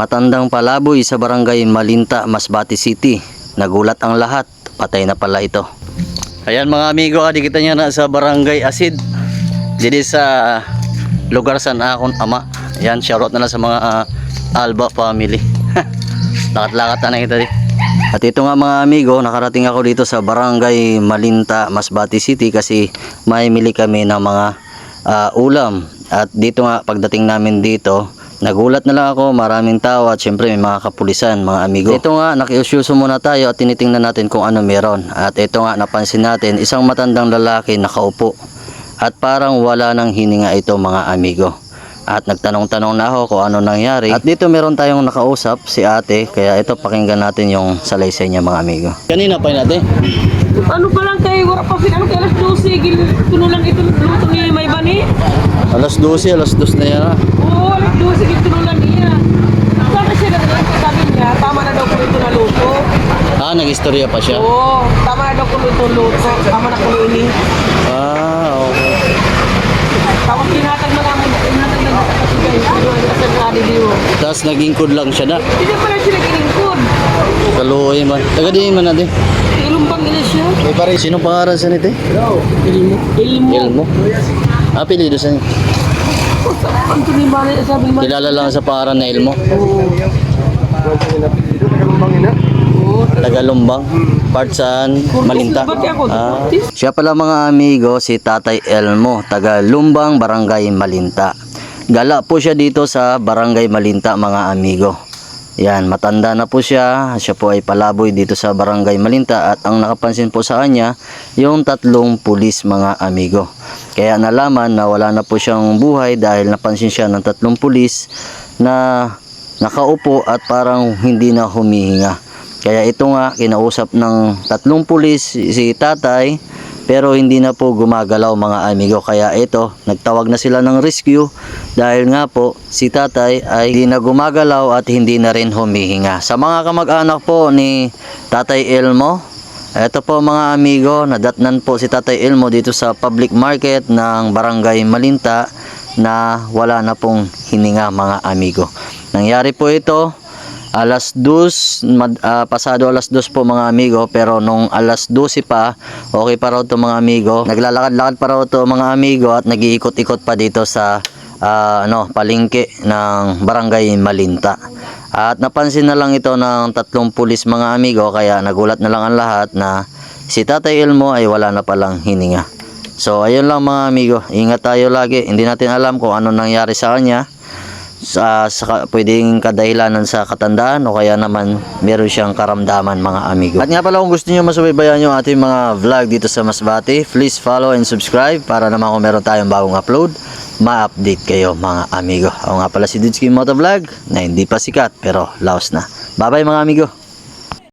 Matandang palaboy sa barangay Malinta, Masbate City. Nagulat ang lahat. Patay na pala ito. Ayan mga amigo, adi kita nyo na sa barangay Asid. Dito sa lugar sa akong ama. Ayan, shoutout na lang sa mga ah, Alba family. Lakat-lakat na kita di. At ito nga mga amigo, nakarating ako dito sa barangay Malinta, Masbate City kasi may mili kami ng mga ah, ulam. At dito nga, pagdating namin dito, nagulat na lang ako, maraming tao at syempre may mga kapulisan, mga amigo. Ito nga, nakiusyuso muna tayo at tinitingnan natin kung ano meron. At ito nga, napansin natin, isang matandang lalaki nakaupo. At parang wala nang hininga ito mga amigo. At nagtanong-tanong na ako kung ano nangyari. At dito meron tayong nakausap, si ate. Kaya ito pakinggan natin yung salaysay niya mga amigo. Kanina pa natin. Ano pa lang kay wala pa ano kay alas 12 gil kuno lang ito luto ni may bani. Alas 12, alas 2 na yan. ah. Oo, alas 12 gil kuno lang niya. Sana siya nagdala sabi niya, tama na daw kung ito na luto. Ah, nag-istorya pa siya. Oo, tama na daw kung ito luto. Tama na kung ini. Ah, okay. Tapos tinatag na namin, tinatag na namin kasi guys, nasa nga di Tapos naging good lang siya na. Hindi pa rin siya nagingkod. Kaluoy man. Taga di man natin. Ilumbang nila siya. May pare, sino pangalan sa nito? Ilmo. Ilmo. Elmo. Ah, pilido sa niya. Ang tuloy ba na sabi mo? Kilala lang sa pangalan na Elmo. Oo. Tagalumbang. Part saan? Malinta. Ah. Siya pala mga amigo, si Tatay Elmo, taga Lumbang, Barangay Malinta. Gala po siya dito sa Barangay Malinta mga amigo. Yan, matanda na po siya. Siya po ay palaboy dito sa Barangay Malinta at ang nakapansin po sa kanya, yung tatlong pulis mga amigo. Kaya nalaman na wala na po siyang buhay dahil napansin siya ng tatlong pulis na nakaupo at parang hindi na humihinga. Kaya ito nga, kinausap ng tatlong pulis si tatay, pero hindi na po gumagalaw mga amigo. Kaya ito, nagtawag na sila ng rescue dahil nga po si tatay ay hindi na gumagalaw at hindi na rin humihinga. Sa mga kamag-anak po ni Tatay Elmo, ito po mga amigo, nadatnan po si Tatay Elmo dito sa public market ng Barangay Malinta na wala na pong hininga mga amigo. Nangyari po ito alas 2, mad, ah, pasado alas 2 po mga amigo, pero nung alas 12 pa, okay pa raw to mga amigo. Naglalakad-lakad pa raw to mga amigo at nag-iikot-ikot pa dito sa ah, ano, palengke ng Barangay Malinta. At napansin na lang ito ng tatlong pulis mga amigo kaya nagulat na lang ang lahat na si Tatay Elmo ay wala na palang hininga. So ayun lang mga amigo, ingat tayo lagi. Hindi natin alam kung ano nangyari sa kanya. Sa, sa pwedeng kadahilanan sa katandaan o kaya naman meron siyang karamdaman mga amigo. At nga pala kung gusto niyo masubaybayan yung ating mga vlog dito sa Masbate, please follow and subscribe para naman kung meron tayong bagong upload, ma-update kayo mga amigo. Ako nga pala si Dudski Motovlog na hindi pa sikat pero laos na. Bye bye mga amigo.